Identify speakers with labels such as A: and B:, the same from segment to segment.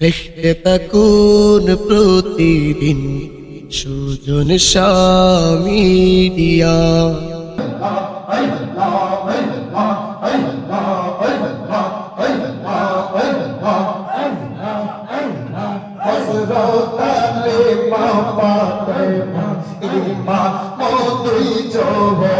A: দেখতে থাকুন প্রতিদিন Sujan সামিডিয়া
B: Ima, mo, tui, jo, ho,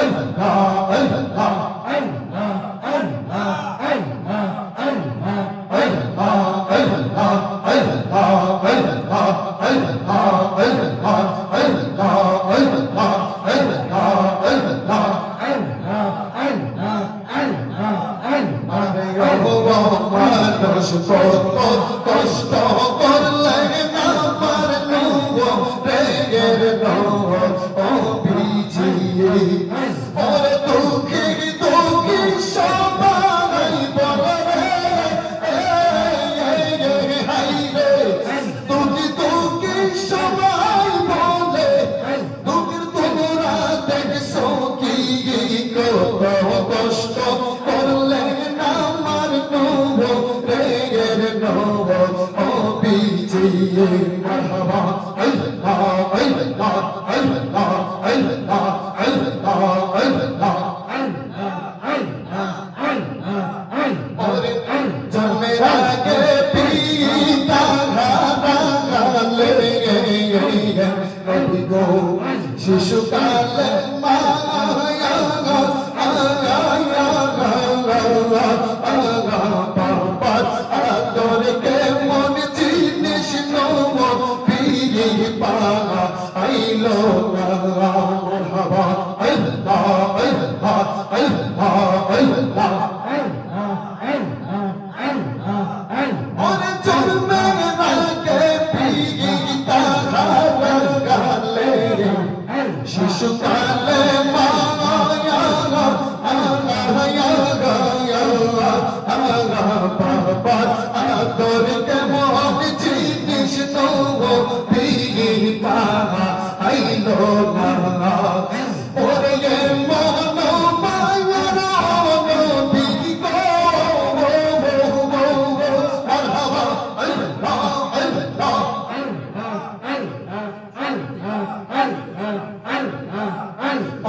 B: Mình Olha, Allahumma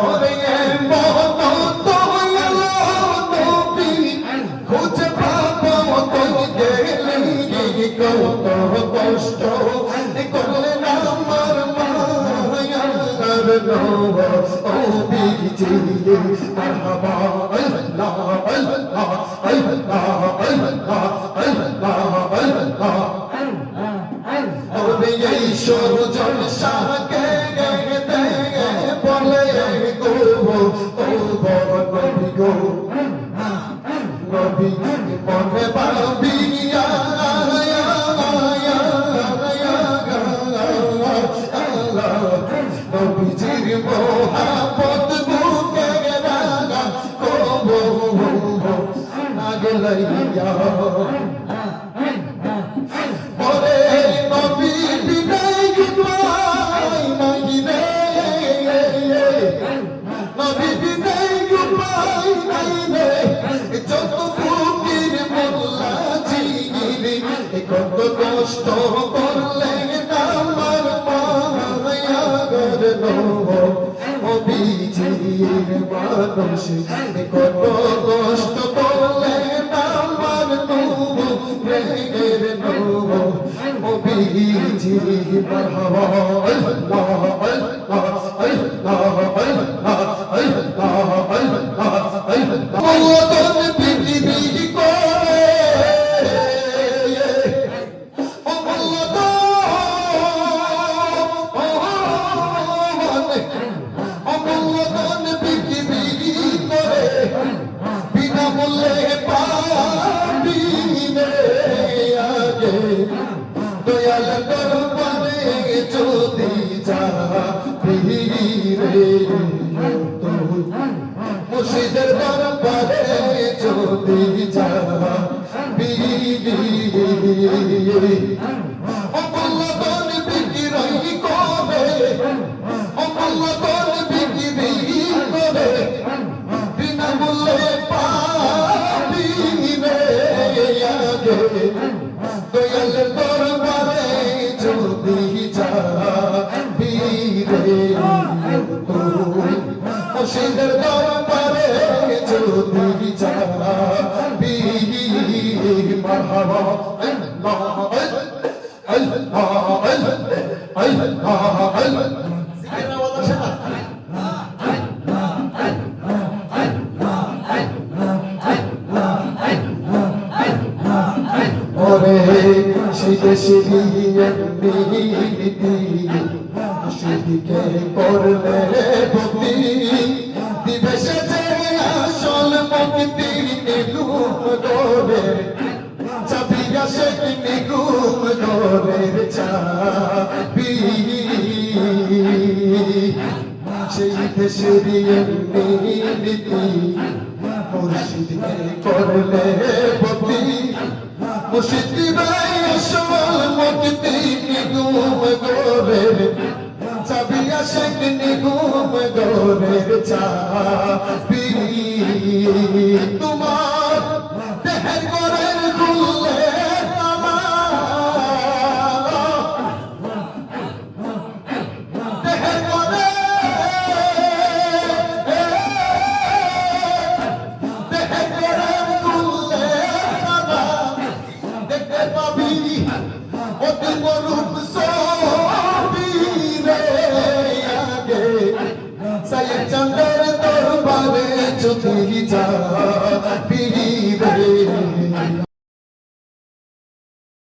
B: Oh, they الله أو بيتي مرحبا الله الله الله কত কষ্ট করলে আমার মায়াগর নবীজির মানুষ কত الله الله. মুর্শিদের দরবারে যদি যা অমূল্যধন বিক্রি করে অমূল্যধন বিক্রি করে বিনামূল্যে পাবি রে দয়াল দরবারে যদি যাবি রে মুর্শিদের দরবারে যদি যাবি মারহাবা আল্লাহ আল্লাহ আল্লাহ আল্লাহ ওরে শিখে শিখিয়ে Σε αυτή τη στιγμή με αυτή τη στιγμή με αυτή τη στιγμή με αυτή τη στιγμή με αυτή τη στιγμή με αυτή τη στιγμή με αυτή τη আসল মুক্তি নিগুম গোরে চাবিয়া শেখ নিগুম গোরে তোমার tengo luz.